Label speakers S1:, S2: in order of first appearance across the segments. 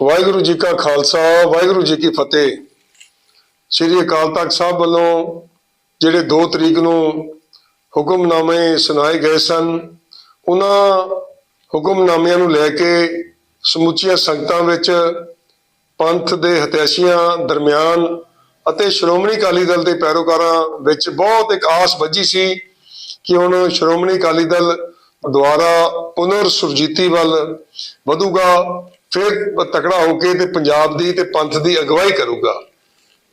S1: ਵਾਹਿਗੁਰੂ ਜੀ ਕਾ ਖਾਲਸਾ, ਵਾਹਿਗੁਰੂ ਜੀ ਕੀ ਫਤਿਹ। ਸ੍ਰੀ ਅਕਾਲ ਤਖਤ ਸਾਹਿਬ ਵੱਲੋਂ ਜਿਹੜੇ 2 ਤਰੀਕ ਨੂੰ ਹੁਕਮਨਾਮੇ ਸੁਣਾਏ ਗਏ ਸਨ, ਉਹਨਾਂ ਹੁਕਮਨਾਮਿਆਂ ਨੂੰ ਲੈ ਕੇ ਸਮੁੱਚੀਆਂ ਸੰਗਤਾਂ ਵਿੱਚ ਪੰਥ ਦੇ ਹਤਿਆਸ਼ੀਆਂ ਦਰਮਿਆਨ ਅਤੇ ਸ਼੍ਰੋਮਣੀ ਅਕਾਲੀ ਦਲ ਦੇ ਪੈਰੋਕਾਰਾਂ ਵਿੱਚ ਬਹੁਤ ਇੱਕ ਆਸ ਵੱਜੀ ਸੀ ਕਿ ਹੁਣ ਸ਼੍ਰੋਮਣੀ ਅਕਾਲੀ ਦਲ ਦੁਆਰਾ ਪੁਨਰ ਸੁਰਜੀਤੀ ਵੱਲ ਵਧੂਗਾ। ਫਿਰ ਤਕੜਾ ਹੋ ਕੇ ਤੇ ਪੰਜਾਬ ਦੀ ਤੇ ਪੰਥ ਦੀ ਅਗਵਾਈ ਕਰੂਗਾ।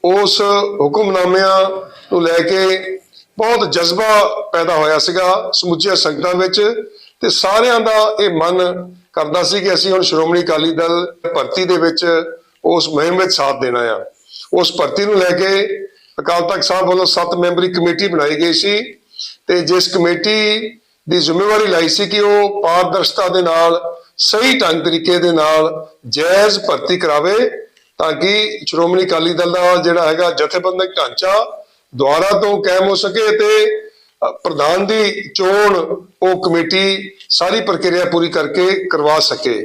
S1: ਉਸ ਹੁਕਮਨਾਮਿਆਂ ਨੂੰ ਲੈ ਕੇ ਬਹੁਤ ਜਜ਼ਬਾ ਪੈਦਾ ਹੋਇਆ ਸੀਗਾ ਸਮੁੱਚੀਆਂ ਸੰਗਤਾਂ ਵਿੱਚ ਤੇ ਸਾਰਿਆਂ ਦਾ ਇਹ ਮਨ ਕਰਦਾ ਸੀ ਕਿ ਅਸੀਂ ਹੁਣ ਸ਼੍ਰੋਮਣੀ ਅਕਾਲੀ ਦਲ ਭਰਤੀ ਦੇ ਵਿੱਚ ਉਸ ਮੁਹਿੰਮ ਵਿੱਚ ਸਾਥ ਦੇਣਾ ਆ। ਉਸ ਭਰਤੀ ਨੂੰ ਲੈ ਕੇ ਅਕਾਲ ਤਖਤ ਸਾਹਿਬ ਵੱਲੋਂ 7 ਮੈਂਬਰੀ ਕਮੇਟੀ ਬਣਾਈ ਗਈ ਸੀ ਤੇ ਜਿਸ ਕਮੇਟੀ ਦੀ ਜ਼ਿੰਮੇਵਾਰੀ ਲਈ ਸੀ ਕਿ ਉਹ ਪਾਰਦਰਸ਼ਤਾ ਦੇ ਨਾਲ ਸਹੀ ਢੰਗ ਤਰੀਕੇ ਦੇ ਨਾਲ ਜਾਇਜ਼ ਭਰਤੀ ਕਰਾਵੇ ਤਾਂ ਕਿ ਸ਼੍ਰੋਮਣੀ ਅਕਾਲੀ ਦਲ ਦਾ ਜਿਹੜਾ ਹੈਗਾ ਜਥੇਬੰਦਕ ਢਾਂਚਾ ਦੁਆਰਾ ਤੋਂ ਕਾਇਮ ਹੋ ਸਕੇ ਤੇ ਪ੍ਰਧਾਨ ਦੀ ਚੋਣ ਉਹ ਕਮੇਟੀ ਸਾਰੀ ਪ੍ਰਕਿਰਿਆ ਪੂਰੀ ਕਰਕੇ ਕਰਵਾ ਸਕੇ।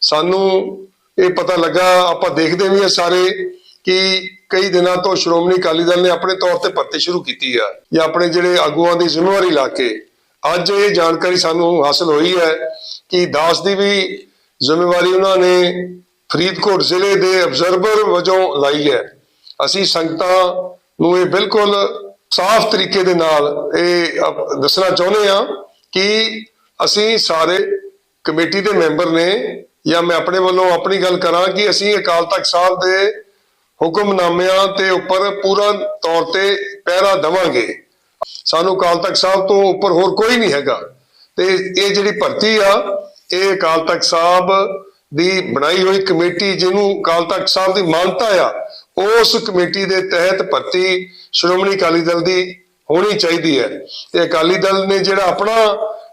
S1: ਸਾਨੂੰ ਇਹ ਪਤਾ ਲੱਗਾ, ਆਪਾਂ ਦੇਖਦੇ ਵੀ ਆ ਸਾਰੇ ਕਿ ਕਈ ਦਿਨਾਂ ਤੋਂ ਸ਼੍ਰੋਮਣੀ ਅਕਾਲੀ ਦਲ ਨੇ ਆਪਣੇ ਤੌਰ ਤੇ ਭਰਤੀ ਸ਼ੁਰੂ ਕੀਤੀ ਆ ਜਾਂ ਆਪਣੇ ਜਿਹੜੇ ਆਗੂਆਂ ਦੀ ਜ਼ਿੰਮੇਵਾਰੀ ਲਾ ਕੇ ਅੱਜ ਇਹ ਜਾਣਕਾਰੀ ਸਾਨੂੰ ਹਾਸਲ ਹੋਈ ਹੈ ਕਿ ਦਾਸ ਦੀ ਵੀ ਜ਼ਿੰਮੇਵਾਰੀ ਉਹਨਾਂ ਨੇ ਫਰੀਦਕੋਟ ਜ਼ਿਲ੍ਹੇ ਦੇ ਅਬਜ਼ਰਵਰ ਵਜੋਂ ਲਾਈ ਹੈ। ਅਸੀਂ ਸੰਗਤਾਂ ਨੂੰ ਇਹ ਬਿਲਕੁਲ ਸਾਫ਼ ਤਰੀਕੇ ਦੇ ਨਾਲ ਇਹ ਦੱਸਣਾ ਚਾਹੁੰਦੇ ਹਾਂ ਕਿ ਅਸੀਂ ਸਾਰੇ ਕਮੇਟੀ ਦੇ ਮੈਂਬਰ ਨੇ ਜਾਂ ਮੈਂ ਆਪਣੇ ਵੱਲੋਂ ਆਪਣੀ ਗੱਲ ਕਰਾਂ ਕਿ ਅਸੀਂ ਅਕਾਲ ਤਖਤ ਸਾਹਿਬ ਦੇ ਹੁਕਮਨਾਮਿਆਂ ਤੇ ਉੱਪਰ ਪੂਰਾ ਤੌਰ ਤੇ ਪਹਿਰਾ ਦੇਵਾਂਗੇ। ਸਾਨੂੰ ਅਕਾਲ ਤਖਤ ਸਾਹਿਬ ਤੋਂ ਉੱਪਰ ਹੋਰ ਕੋਈ ਨਹੀਂ ਹੈਗਾ। ਤੇ ਇਹ ਜਿਹੜੀ ਭਰਤੀ ਆ, ਇਹ ਅਕਾਲ ਤਖਤ ਸਾਹਿਬ ਦੀ ਬਣਾਈ ਹੋਈ ਕਮੇਟੀ ਜਿਹਨੂੰ ਅਕਾਲ ਤਖਤ ਸਾਹਿਬ ਦੀ ਮਾਨਤਾ ਆ, ਉਸ ਕਮੇਟੀ ਦੇ ਤਹਿਤ ਭਰਤੀ ਸ਼੍ਰੋਮਣੀ ਅਕਾਲੀ ਦਲ ਦੀ ਹੋਣੀ ਚਾਹੀਦੀ ਹੈ। ਤੇ ਅਕਾਲੀ ਦਲ ਨੇ ਜਿਹੜਾ ਆਪਣਾ,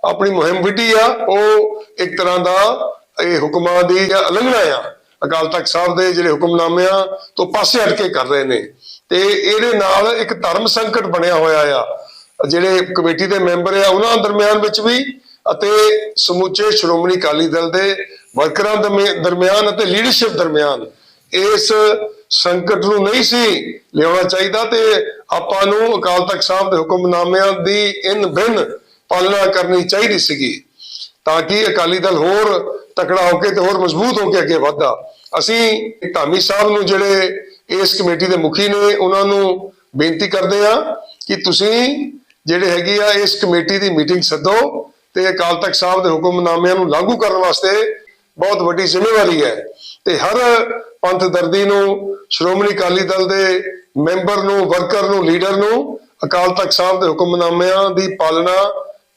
S1: ਆਪਣੀ ਮੁਹਿੰਮ ਵਿੱਢੀ ਆ, ਉਹ ਇੱਕ ਤਰ੍ਹਾਂ ਦਾ ਇਹ ਹੁਕਮਾਂ ਦੀ ਜਾਂ ਉਲੰਘਣਾ ਆ। ਅਕਾਲ ਤਖਤ ਸਾਹਿਬ ਦੇ ਜਿਹੜੇ ਹੁਕਮਨਾਮੇ ਆ ਤੋਂ ਪਾਸੇ ਹਟ ਕੇ ਕਰ ਰਹੇ ਨੇ। ਤੇ ਇਹਦੇ ਨਾਲ ਇੱਕ ਧਰਮ ਸੰਕਟ ਬਣਿਆ ਹੋਇਆ ਆ। ਜਿਹੜੇ ਕਮੇਟੀ ਦੇ ਮੈਂਬਰ ਆ, ਉਹਨਾਂ ਦਰਮਿਆਨ ਵਿੱਚ ਵੀ ਅਤੇ ਸਮੁੱਚੇ ਸ਼੍ਰੋਮਣੀ ਅਕਾਲੀ ਦਲ ਦੇ ਵਰਕਰਾਂ ਦਰਮਿਆਨ ਅਤੇ ਲੀਡਰਸ਼ਿਪ ਦਰਮਿਆਨ ਇਸ ਸੰਕਟ ਨੂੰ ਨਹੀਂ ਸੀ ਲਿਆਉਣਾ ਚਾਹੀਦਾ ਤੇ ਆਪਾਂ ਨੂੰ ਅਕਾਲ ਤਖਤ ਸਾਹਿਬ ਦੇ ਹੁਕਮਨਾਮਿਆਂ ਦੀ ਇਨ ਬਿਨ ਪਾਲਣਾ ਕਰਨੀ ਚਾਹੀਦੀ ਸੀਗੀ ਤਾਂ ਕਿ ਅਕਾਲੀ ਦਲ ਹੋਰ ਤਕੜਾ ਹੋ ਕੇ ਤੇ ਹੋਰ ਮਜ਼ਬੂਤ ਹੋ ਕੇ ਅੱਗੇ ਵਧਦਾ। ਅਸੀਂ ਧਾਮੀ ਸਾਹਿਬ ਨੂੰ ਜਿਹੜੇ ਇਸ ਕਮੇਟੀ ਦੇ ਮੁਖੀ ਨੇ ਉਹਨਾਂ ਨੂੰ ਬੇਨਤੀ ਕਰਦੇ ਆ ਕਿ ਤੁਸੀਂ ਜਿਹੜੇ ਹੈਗੀ ਆ, ਇਸ ਕਮੇਟੀ ਦੀ ਮੀਟਿੰਗ ਸੱਦੋ ਤੇ ਅਕਾਲ ਤਖਤ ਸਾਹਿਬ ਦੇ ਹੁਕਮਨਾਮਿਆਂ ਨੂੰ ਲਾਗੂ ਕਰਨ ਵਾਸਤੇ ਬਹੁਤ ਵੱਡੀ ਜ਼ਿੰਮੇਵਾਰੀ ਹੈ ਤੇ ਹਰ ਪੰਥ ਦਰਦੀ ਨੂੰ, ਸ਼੍ਰੋਮਣੀ ਅਕਾਲੀ ਦਲ ਦੇ ਮੈਂਬਰ ਨੂੰ, ਵਰਕਰ ਨੂੰ, ਲੀਡਰ ਨੂੰ ਅਕਾਲ ਤਖਤ ਸਾਹਿਬ ਦੇ ਹੁਕਮਨਾਮਿਆਂ ਦੀ ਪਾਲਣਾ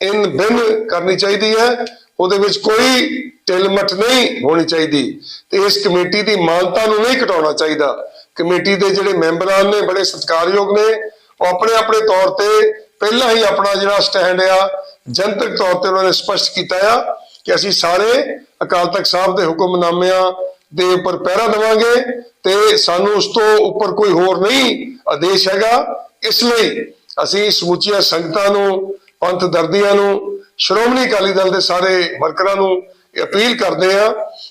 S1: ਇਨ ਬਿਨ ਕਰਨੀ ਚਾਹੀਦੀ ਹੈ। ਉਹਦੇ ਵਿੱਚ ਕੋਈ ਟਿਲਮਟ ਨਹੀਂ ਹੋਣੀ ਚਾਹੀਦੀ ਤੇ ਇਸ ਕਮੇਟੀ ਦੀ ਮਾਨਤਾ ਨੂੰ ਨਹੀਂ ਘਟਾਉਣਾ ਚਾਹੀਦਾ। ਕਮੇਟੀ ਦੇ ਜਿਹੜੇ ਮੈਂਬਰਾਂ ਨੇ, ਬੜੇ ਸਤਿਕਾਰਯੋਗ ਨੇ, ਉਹ ਆਪਣੇ ਆਪਣੇ ਤੌਰ ਤੇ ਪਹਿਲਾਂ ਹੀ ਆਪਣਾ ਜਿਹੜਾ ਸਟੈਂਡ ਆ, ਜਨਤਕ ਤੌਰ ਤੇ ਉਹਨਾਂ ਨੇ ਸਪਸ਼ਟ ਕੀਤਾ ਆ ਕਿ ਅਸੀਂ ਸਾਰੇ ਅਕਾਲ ਤਖਤ ਸਾਹਿਬ ਦੇ ਹੁਕਮਨਾਮਿਆਂ ਦੇ ਉੱਪਰ ਪਹਿਰਾ ਦੇਵਾਂਗੇ ਤੇ ਸਾਨੂੰ ਉਸ ਤੋਂ ਉੱਪਰ ਕੋਈ ਹੋਰ ਨਹੀਂ ਆਦੇਸ਼ ਹੈਗਾ। ਇਸ ਲਈ ਅਸੀਂ ਸਮੁੱਚੀਆਂ ਸੰਗਤਾਂ ਨੂੰ, ਪੰਥ ਦਰਦੀਆਂ ਨੂੰ, ਸ਼੍ਰੋਮਣੀ ਅਕਾਲੀ ਦਲ ਦੇ ਸਾਰੇ ਵਰਕਰਾਂ ਨੂੰ ਅਪੀਲ ਕਰਦੇ ਆ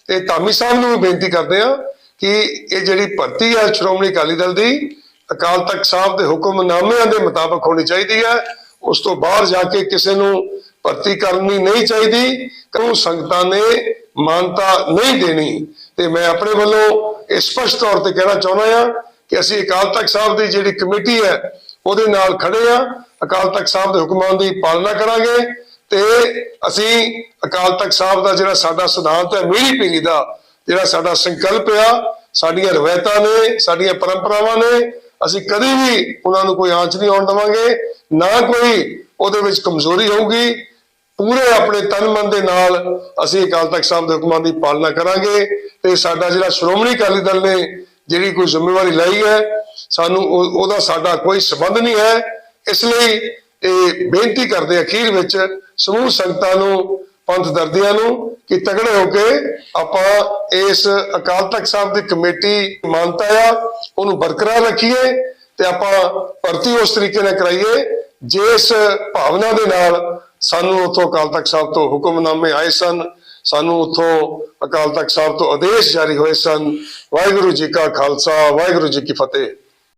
S1: ਤੇ ਧਾਮੀ ਸਾਹਿਬ ਨੂੰ ਵੀ ਬੇਨਤੀ ਕਰਦੇ ਆ ਕਿ ਇਹ ਜਿਹੜੀ ਭਰਤੀ ਹੈ ਸ਼੍ਰੋਮਣੀ ਅਕਾਲੀ ਦਲ ਦੀ, ਅਕਾਲ ਤਖਤ ਸਾਹਿਬ ਦੇ ਹੁਕਮਨਾਮਿਆਂ ਦੇ ਮੁਤਾਬਕ ਹੋਣੀ ਚਾਹੀਦੀ ਹੈ। ਉਸ ਤੋਂ ਬਾਹਰ ਜਾ ਕੇ ਕਿਸੇ ਨੂੰ ਭਰਤੀ ਕਰਨੀ ਨਹੀਂ ਚਾਹੀਦੀ। ਕਿਉਂ ਸੰਗਤਾਂ ਨੇ ਮਾਨਤਾ ਨਹੀਂ ਦੇਣੀ। ਤੇ ਮੈਂ ਆਪਣੇ ਵੱਲੋਂ ਇਹ ਸਪਸ਼ਟ ਤੌਰ ਤੇ ਕਹਿਣਾ ਚਾਹੁੰਦਾ ਹਾਂ ਕਿ ਅਸੀਂ ਅਕਾਲ ਤਖਤ ਸਾਹਿਬ ਦੀ ਜਿਹੜੀ ਕਮੇਟੀ ਹੈ, ਉਹਦੇ ਨਾਲ ਖੜੇ ਆ ਅਕਾਲ ਤਖਤ ਸਾਹਿਬ ਦੇ ਹੁਕਮਾਂ ਦੀ ਪਾਲਣਾ ਕਰਾਂਗੇ ਤੇ ਅਸੀਂ ਅਕਾਲ ਤਖਤ ਸਾਹਿਬ ਦਾ ਜਿਹੜਾ ਸਾਡਾ ਸਿਧਾਂਤ ਹੈ, ਮੀਰੀ ਪੀਰੀ ਦਾ ਜਿਹੜਾ ਸਾਡਾ ਸੰਕਲਪ ਆ, ਸਾਡੀਆਂ ਰਵਾਇਤਾਂ ਨੇ, ਸਾਡੀਆਂ ਪਰੰਪਰਾਵਾਂ ਨੇ, ਅਸੀਂ ਕਦੇ ਵੀ ਉਹਨਾਂ ਨੂੰ ਕੋਈ ਆਂਚ ਨਹੀਂ ਆਉਣ ਦੇਵਾਂਗੇ, ਨਾ ਕੋਈ ਉਹਦੇ ਵਿੱਚ ਕਮਜ਼ੋਰੀ ਹੋਊਗੀ। ਪੂਰੇ ਆਪਣੇ ਤਨ ਮਨ ਦੇ ਨਾਲ ਅਸੀਂ ਅਕਾਲ ਤਖਤ ਸਾਹਿਬ ਦੇ ਹੁਕਮਾਂ ਦੀ ਪਾਲਣਾ ਕਰਾਂਗੇ ਤੇ ਸਾਡਾ ਜਿਹੜਾ ਸ਼੍ਰੋਮਣੀ ਅਕਾਲੀ ਦਲ ਨੇ ਜਿਹੜੀ ਕੋਈ ਜ਼ਿੰਮੇਵਾਰੀ ਲਈ ਹੈ, ਸਾਨੂੰ ਉਹਦਾ ਸਾਡਾ ਕੋਈ ਸਬੰਧ ਨਹੀਂ ਹੈ। ਇਸ ਲਈ ਇਹ ਬੇਨਤੀ ਕਰਦੇ ਅਖੀਰ ਵਿੱਚ ਸਮੂਹ ਸੰਗਤਾਂ ਨੂੰ ਪੰਥ ਦਰਦੀਆਂ ਨੂੰ ਕਿ ਤਗੜੇ ਹੋ ਕੇ ਆਪਾਂ ਇਸ ਅਕਾਲ ਤਖਤ ਸਾਹਿਬ ਦੀ ਕਮੇਟੀ ਮਾਨਤਾ ਆ, ਉਹਨੂੰ ਬਰਕਰਾਰ ਰੱਖੀਏ ਤੇ ਆਪਾਂ ਭਰਤੀ ਉਸ ਤਰੀਕੇ ਨਾਲ ਕਰਾਈਏ ਜਿਸ ਭਾਵਨਾ ਦੇ ਨਾਲ ਸਾਨੂੰ ਉਥੋਂ ਅਕਾਲ ਤਖਤ ਸਾਹਿਬ ਤੋਂ ਹੁਕਮਨਾਮੇ ਆਏ ਸਨ, ਸਾਨੂੰ ਉੱਥੋਂ ਅਕਾਲ ਤਖਤ ਸਾਹਿਬ ਤੋਂ ਆਦੇਸ਼ ਜਾਰੀ ਹੋਏ ਸਨ, ਵਾਹਿਗੁਰੂ ਜੀ ਕਾ ਖਾਲਸਾ, ਵਾਹਿਗੁਰੂ ਜੀ ਕੀ ਫਤਿਹ।